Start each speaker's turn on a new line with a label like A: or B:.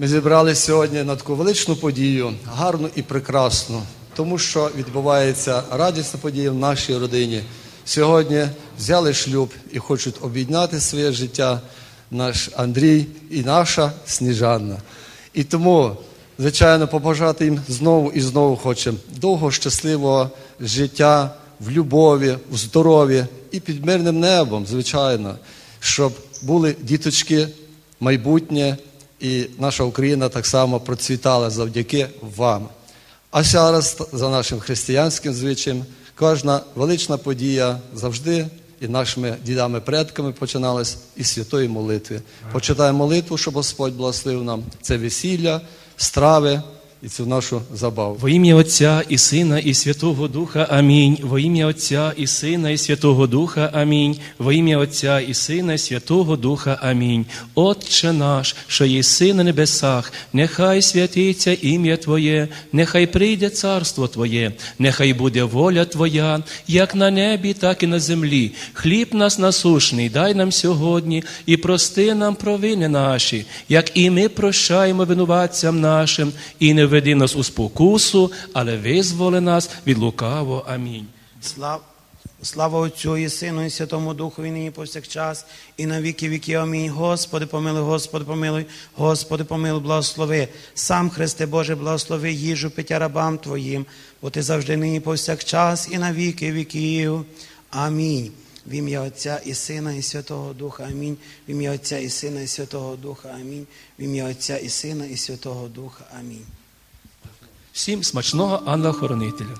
A: Ми зібралися сьогодні на таку величну подію, гарну і прекрасну, тому що відбувається радісна подія в нашій родині. Сьогодні взяли шлюб і хочуть об'єднати своє життя наш Андрій і наша Сніжанна. І тому, звичайно, побажати їм знову і знову хочемо довго щасливого життя в любові, в здоров'ї і під мирним небом, звичайно, щоб були діточки майбутнє, і наша Україна так само процвітала завдяки вам. А зараз за нашим християнським звичаєм кожна велична подія завжди і нашими дідами-предками починалась із святої молитви. Почитаємо молитву, щоб Господь благословив нам це весілля, страви і цю нашу забаву.
B: Во ім'я Отця і Сина, і Святого Духа. Амінь. Во ім'я Отця і Сина, і Святого Духа. Амінь. Во ім'я Отця і Сина, і Святого Духа. Амінь. Отче наш, що єси на небесах, нехай святиться ім'я Твоє, нехай прийде царство Твоє, нехай буде воля Твоя, як на небі, так і на землі. Хліб нас насушний, дай нам сьогодні і прости нам провини наші, як і ми прощаємо винуватцям нашим, і не веди нас у спокусу, але визволи нас від лукаво. Амінь.
C: Слав... Слава Отцю і Сину, і Святому Духу, і нині повсякчас, і на віки віки. Амінь. Господи, помилуй, Господи, помилуй, Господи, помилуй, благослови. Сам Христе Боже, благослови їжу пиття рабам Твоїм, бо Ти завжди нині повсякчас, і на віки віків. Амінь. В ім'я Отця і Сина, і Святого Духа. Амінь. В ім'я Отця і Сина, і Святого Духа. Амінь. В ім'я Отця і Сина, і Святого Духа. Амінь.
B: Всім смачного ангела-хоронителя.